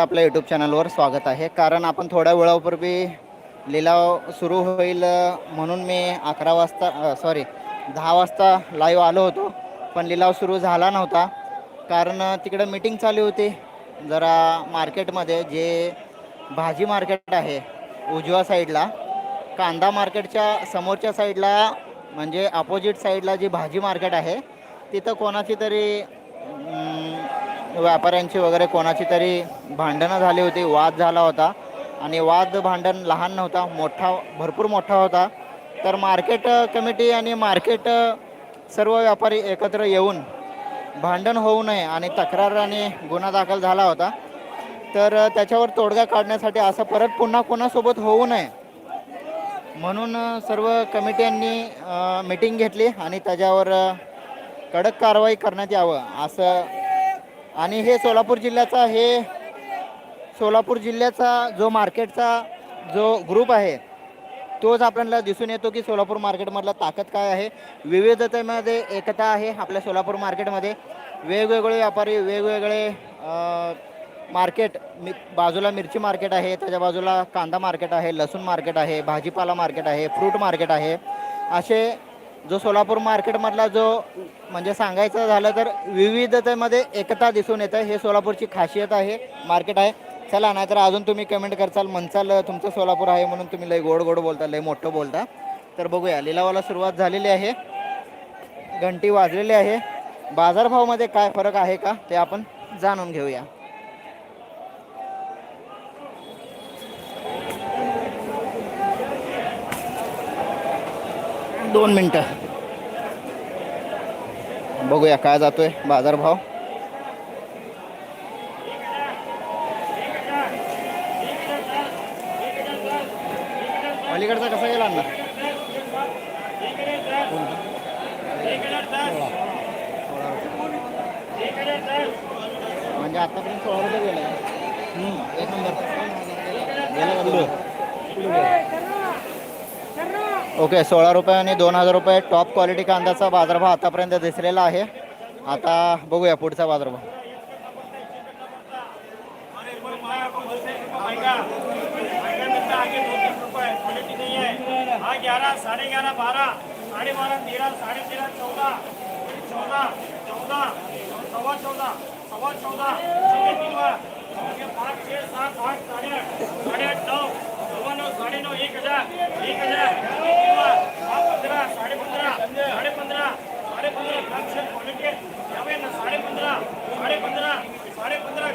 आपल्या यूट्यूब चॅनलवर स्वागत आहे. कारण आपण थोड्या वेळापूर्वी लिलाव सुरू होईल म्हणून मी अकरा वाजता सॉरी दहा वाजता लाईव्ह आलो होतो. पण लिलाव सुरू झाला नव्हता. कारण तिकडं मीटिंग चालू होती. जरा मार्केटमध्ये जे भाजी मार्केट आहे उजव्या साईडला कांदा मार्केटच्या समोरच्या साईडला म्हणजे अपोजिट साईडला जी भाजी मार्केट आहे तिथं कोणाची तरी व्यापाऱ्यांची वगैरे कोणाची तरी भांडणं झाली होती वाद झाला होता. आणि वाद भांडण लहान नव्हता मोठा भरपूर मोठा होता. तर मार्केट कमिटी आणि मार्केट सर्व व्यापारी एकत्र येऊन भांडण होऊ नये आणि तक्रार आणि गुन्हा दाखल झाला होता. तर त्याच्यावर तोडगा काढण्यासाठी असं परत पुन्हा कोणासोबत होऊ नये म्हणून सर्व कमिट्यांनी मीटिंग घेतली आणि त्याच्यावर कडक कारवाई करण्यात यावं असं आणि हे सोलापूर जिल्ह्याचा हे सोलापूर जिल्ह्याचा जो मार्केटचा जो ग्रुप आहे तोच आपल्याला दिसून येतो की सोलापूर मार्केटमधला ताकद काय आहे. विविधतेमध्ये एकता आहे आपल्या सोलापूर मार्केटमध्ये. वेगवेगळे व्यापारी वेगवेगळे मार्केट मि बाजूला मिरची मार्केट आहे त्याच्या बाजूला कांदा मार्केट आहे लसूण मार्केट आहे भाजीपाला मार्केट आहे फ्रूट मार्केट आहे. असे जो सोलापूर मार्केटमधला जो म्हणजे सांगायचं झालं तर विविधतेमध्ये एकता दिसून येतं हे सोलापूरची खासियत आहे मार्केट आहे. चला नाहीतर अजून तुम्ही कमेंट करचाल म्हणचाल तुमचं सोलापूर आहे म्हणून तुम्ही लय गोड गोड बोलता लय मोठं बोलता. तर बघूया लिलावाला सुरुवात झालेली आहे. घंटी वाजलेली आहे. बाजारभावामध्ये काय फरक आहे का ते आपण जाणून घेऊया. दोन मिनटं. बघूया काय जातो आहे बाजारभाव अलीकडचा कसा गेला ना म्हणजे आतापर्यंत सोळा रुपये गेला एक नंबर. गेला का? ओके सोळा रुपये आणि दोन हजार रुपये टॉप क्वालिटी कांद्याचा बाजारभाव आतापर्यंत दिसलेला आहे आता बघूया पुढचा बाजारभाव हा ग्यारह साढ़े ग्यारह बारह साढ़े बारह तेरह साढ़े तेरह चौदह चौदह चौदह सवा चौदह सवा चौदह पाँच छः सात आठ साढ़े आठ साढ़े आठ नौ एक हजार एक हजार. क्वालिटी यावे ना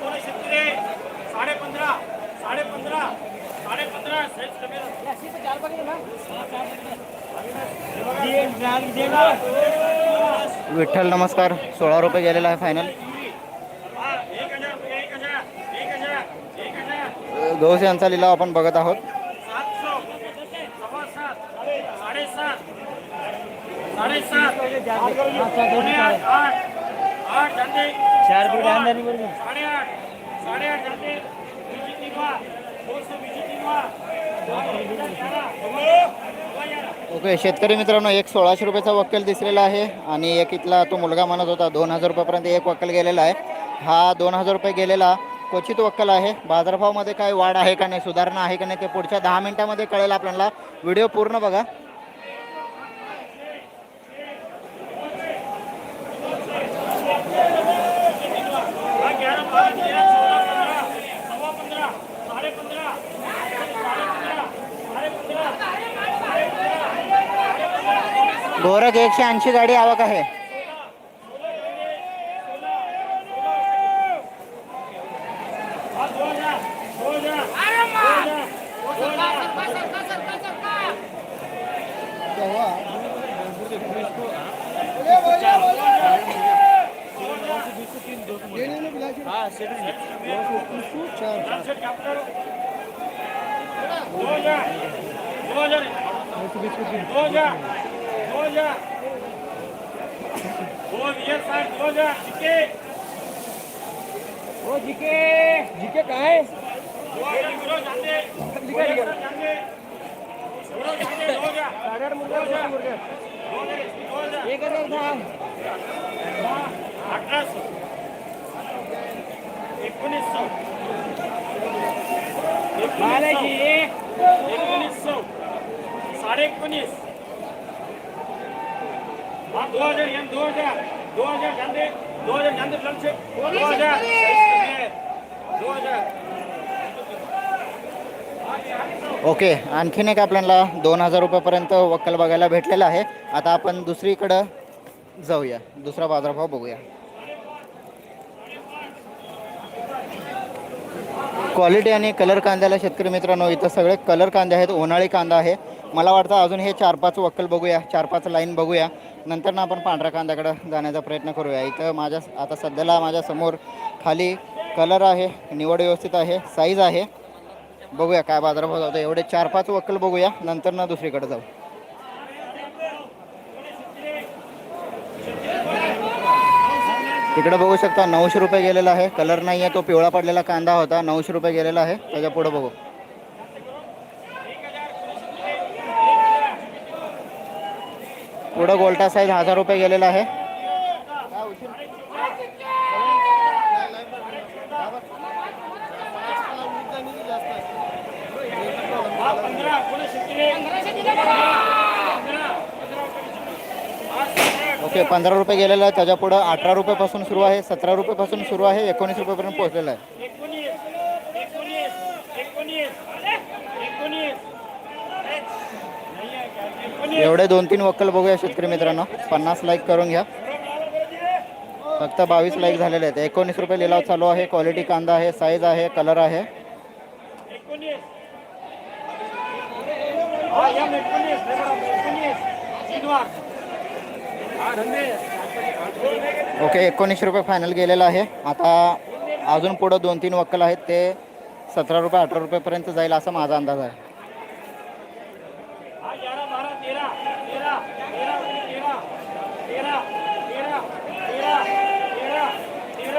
कोण शेतकरी? कमी विठ्ठल नमस्कार. सोळा रुपये गेलेला आहे फायनल गौस यांचा लिलाव आपण बघत आहोत सात सौ सवा सात साडेसात साडेसात पुणे आठ आठ चार साडेआठ साडेआठ ओके शेतकरी मित्रांनो एक सोळाशे रुपयाचा वक्कल दिसलेला आहे आणि एक इथला तो मुलगा म्हणत होता दोन हजार रुपयापर्यंत एक वक्कल गेलेला आहे. हा दोन हजार रुपये गेलेला क्वचित वक्कल आहे. बाजारभावामध्ये काय वाढ आहे का नाही सुधारणा आहे का नाही ते पुढच्या दहा मिनिटामध्ये कळेल आपल्याला. व्हिडिओ पूर्ण बघा हा ग्यारह बारह तेरह चौदह पंद्रह सवा पंद्रह साढ़े पंद्रह साढ़े पंद्रह साढ़े पंद्रह गोरख एकशे ऐंशी गाडी आवक आहे. हो जिके जिके काय? साडेआठ मुर्गा मुर्गा एक हजार दहा. अठराशे. एकोणीसशे. एकोणीस साडे एकोणीस. दो हजार yan दो हजार दो हजार जांदे दो हजार जांदे दो हजार दो हजार ओके आणखीन एक आपल्याला दोन हजार रुपयापर्यंत वक्कल बघायला भेटलेला आहे. आता आपण दुसरीकडं जाऊया. दुसरा बाजारभाव बघूया. क्वालिटी आणि कलर कांद्याला शेतकरी मित्रांनो इथं सगळे कलर कांदे आहेत. उन्हाळी कांदा आहे. मला वाटतं अजून हे चार पाच वक्कल बघूया चार पाच लाईन बघूया. नंतर ना आपण पांढऱ्या कांद्याकडं जाण्याचा प्रयत्न करूया. इथं माझ्या आता सध्याला माझ्यासमोर खाली कलर आहे निवड व्यवस्थित आहे साईज आहे. बघूया काय बाजारभाव जातो एवढे चार पाच वक्कल बघूया नंतर ना दुसरीकडे जाऊ. तिकडे बघू शकता नऊशे रुपये गेलेला आहे. कलर नाही आहे तो पिवळा पडलेला कांदा होता. नऊशे रुपये गेलेला आहे. त्याच्या पुढे बघू. पुढं गोल्टा साईज हजार रुपये गेलेला आहे. ओके पंधरा रुपये गेलेला आहे. त्याच्या पुढं अठरा रुपयापासून सुरू आहे सतरा रुपयापासून सुरू आहे एकोणीस रुपयापर्यंत पोहोचलेला आहे एकोणीस एकोणीस एकोणीस एकोणीस एकोणीस एवढे दोन तीन वक्कल बघूया शेतकरी मित्रांनो. पन्नास लाईक करून घ्या. फक्त बावीस लाईक झालेले आहेत. एकोणीस रुपये लिलाव चालू आहे. क्वालिटी कांदा आहे साईज आहे कलर आहे. ओके एकोणीस रुपये फायनल गेलेला आहे. आता अजून पुढं दोन तीन वक्कल आहेत. ते सतरा रुपये अठरा रुपयेपर्यंत जाईल असा माझा अंदाज आहे.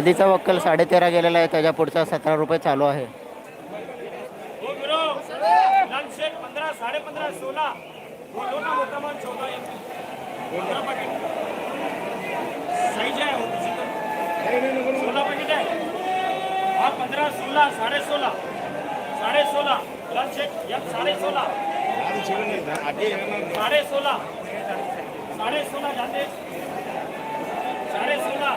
आधीचा वक्कल साडेतेरा गेलेला आहे त्याच्या पुढचा सतरा रुपये चालू आहे पंधरा सोळा साडे सोळा साडे सोळा साडे सोळा साडे सोळा साडे सोळा जाते साडे सोळा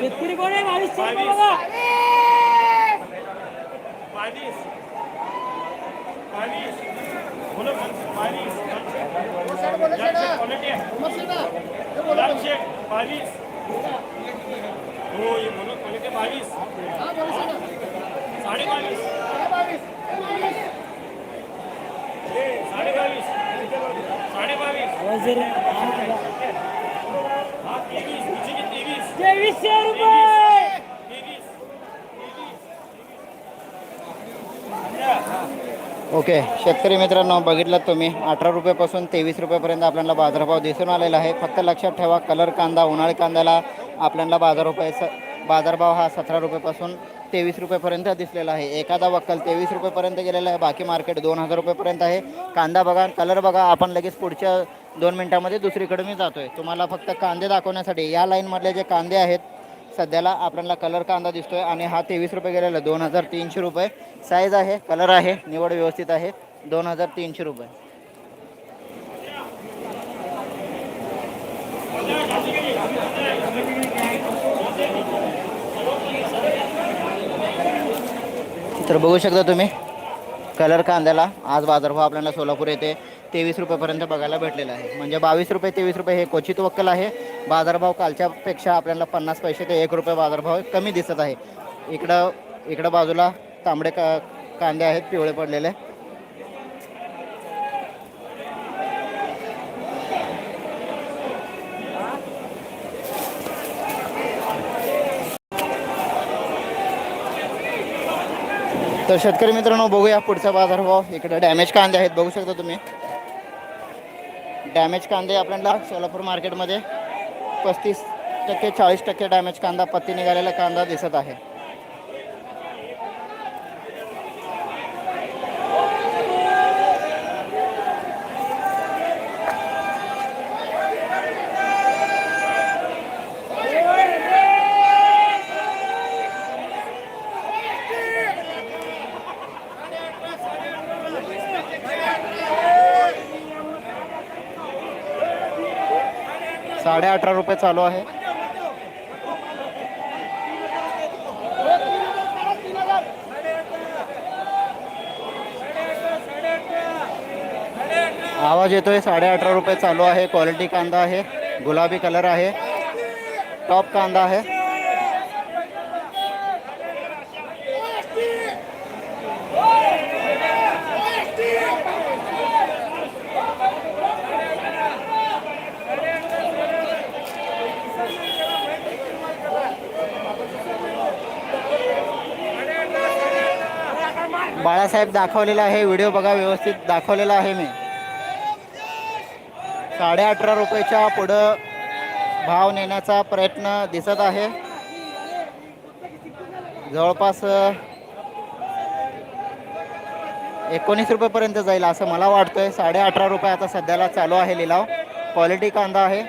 शेतकरी कोण आहे? बावीस बावीस बावीस बावीस बोलो बावीस क्वालिटी आहे? लालशे बावीस हो ये बोलो क्वालिटी बावीस साडे बावीस साडे बावीस साडे बावीस हा तेवीस तुझी की तेवीस तेवीसशे रुपये ओके शेतकरी मित्रांनो बघितलं तुम्ही अठरा रुपयापासून तेवीस रुपयापर्यंत आपल्याला बाजारभाव दिसून आलेला आहे. फक्त लक्षात ठेवा कलर कांदा उन्हाळी कांद्याला आपल्याला बाजार रुपयाचा बाजारभाव हा सतरा रुपयापासून तेवीस रुपयेपर्यंत दिसलेला आहे. एखादा वक्कल तेवीस रुपयेपर्यंत गेलेला आहे. बाकी मार्केट दोन हजार रुपयेपर्यंत आहे. कांदा बघा कलर बघा आपण लगेच पुढच्या दोन मिनटामध्ये दुसरीकडे मी जातो आहे तुम्हाला फक्त कांदे दाखवण्यासाठी या लाईनमधले जे कांदे आहेत सध्याला आपल्याला कलर कांदा दिसतोय आणि हा तेवीस रुपये गेलेला दोन हजार तीनशे रुपये. साईज आहे कलर आहे निवड व्यवस्थित आहे. दोन हजार तीनशे रुपये. तर बघू शकता तुम्ही कलर कांद्याला आज बाजारभाव आपल्याला सोलापूर येथे तेवीस रुपयेपर्यंत बघायला भेटलेलं आहे. म्हणजे बावीस रुपये तेवीस रुपये हे क्वचित वक्कल आहे. बाजारभाव कालच्यापेक्षा आपल्याला पन्नास पैसे ते एक रुपये बाजारभाव कमी दिसत आहे. इकडं इकडं बाजूला तांबडे का कांदे आहेत पिवळे पडलेले. तर शेतकरी मित्रांनो बघूया पुढचा बाजारभाव. इकडे डॅमेज कांदे आहेत बघू शकता तुम्ही. डॅमेज कांदे आपल्याला सोलापूर मार्केटमध्ये पस्तीस टक्के चाळीस टक्के डॅमेज कांदा पत्ती निघालेला कांदा दिसत आहे. साडे अठरा रुपये चालू आहे. आवाज येतोय साडे अठरा रुपये चालू आहे. क्वालिटी कांदा आहे. गुलाबी कलर आहे. टॉप कांदा आहे. बाळासाहेब दाखवलेला आहे व्हिडिओ बघा व्यवस्थित दाखवलेला आहे मी. साडे अठरा रुपयाच्या पुढं भाव नेण्याचा प्रयत्न दिसत आहे. जवळपास एकोणीस रुपयेपर्यंत जाईल असं मला वाटतंय. साडे अठरा रुपये आता सध्याला चालू आहे लिलाव. क्वालिटी कांदा आहे.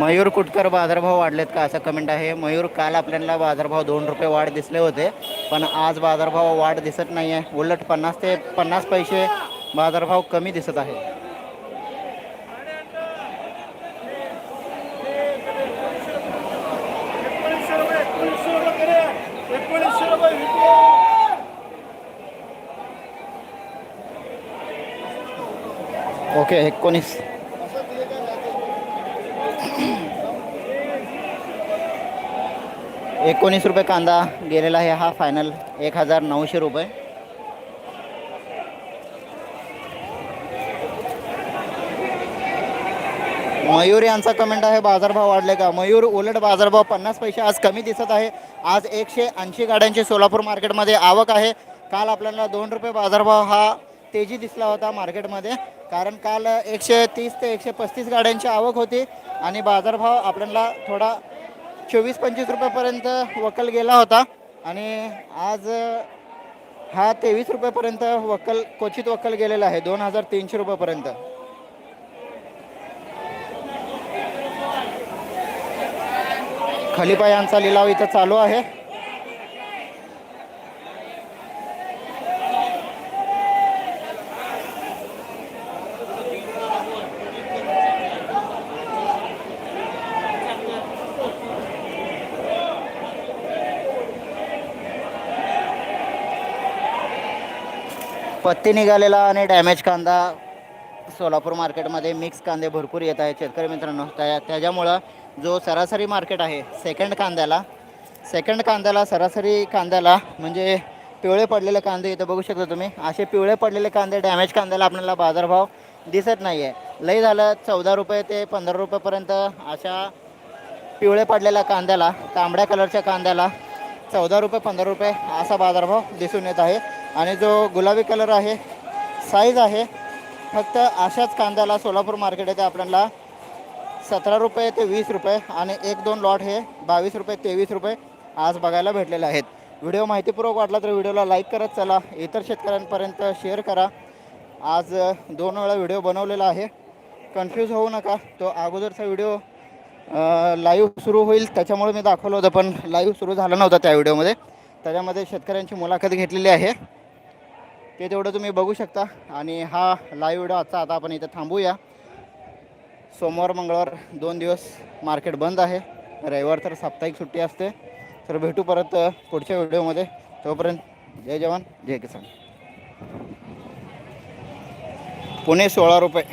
मयूर कुटकर बाजारभाव वाढलेत का असं कमेंट आहे. मयूर काल आपल्याला बाजारभाव दोन रुपये वाढ दिसले होते पण आज बाजारभाव वाढ दिसत नाही आहे उलट पन्नास ते पन्नास पैसे बाजारभाव कमी दिसत आहे. ओके एकोणीस एकोणीसशे रुपये करे एकोणीसशे रुपये विकले ओके एकोणीस एकोणीस रुपये कांदा गेलेला आहे हा फायनल एक हजार नऊशे रुपये. मयूर यांचा कमेंट आहे बाजारभाव वाढले का? मयूर उलट बाजारभाव पन्नास पैसे आज कमी दिसत आहे. आज एकशे ऐंशी गाड्यांची सोलापूर मार्केटमध्ये आवक आहे. काल आपल्याला दोन रुपये बाजारभाव हा तेजी दिसला होता मार्केटमध्ये. कारण काल एकशे तीस ते एकशे पस्तीस गाड्यांची आवक होती आणि बाजारभाव आपल्याला थोडा चोवीस पंचवीस रुपयापर्यंत वकल गेला होता. आणि आज हा तेवीस रुपयापर्यंत वकल क्वचित वकल गेलेला आहे. दोन हजार तीनशे रुपयापर्यंत. खलिपा यांचा लिलाव इथं चालू आहे. पत्ती निघालेला आणि डॅमेज कांदा सोलापूर मार्केटमध्ये मिक्स कांदे भरपूर येत आहेत शेतकरी मित्रांनो. त्या त्याच्यामुळं जो सरासरी मार्केट आहे सेकंड कांद्याला सेकंड कांद्याला सरासरी कांद्याला म्हणजे पिवळे पडलेले कांदे इथं बघू शकता तुम्ही. असे पिवळे पडलेले कांदे डॅमेज कांद्याला आपल्याला बाजारभाव दिसत नाही आहे लई झालं चौदा रुपये ते पंधरा रुपयेपर्यंत अशा पिवळे पडलेल्या कांद्याला तांबड्या कलरच्या कांद्याला चौदा रुपये पंधरा रुपये असा बाजारभाव दिसून येत आहे. आणि जो गुलाबी कलर आहे साईज आहे फक्त अशाच कांद्याला सोलापूर मार्केट येथे आपल्याला सतरा रुपये ते वीस रुपये आणि एक दोन लॉट हे बावीस रुपये तेवीस रुपये आज बघायला भेटलेले आहेत. व्हिडिओ माहितीपूर्वक वाटला तर व्हिडिओला लाईक करत चला. इतर शेतकऱ्यांपर्यंत शेअर करा. आज दोन वेळा व्हिडिओ बनवलेला आहे. कन्फ्यूज होऊ नका. तो अगोदरचा व्हिडिओ लाईव्ह सुरू होईल. त्याच्यामुळे मी दाखवलं होतं पण लाईव्ह सुरू झाला नव्हता त्या व्हिडिओमध्ये. त्याच्यामध्ये शेतकऱ्यांची मुलाखत घेतलेली आहे. ते तेवढं तुम्ही बघू शकता. आणि हा लाईव्ह व्हिडिओ आजचा आता आपण इथं थांबूया. सोमवार मंगळवार दोन दिवस मार्केट बंद आहे. रविवार तर साप्ताहिक सुट्टी असते. तर भेटू परत पुढच्या व्हिडिओमध्ये तोपर्यंत जय जवान जय किसान. पुणे सोळा रुपये.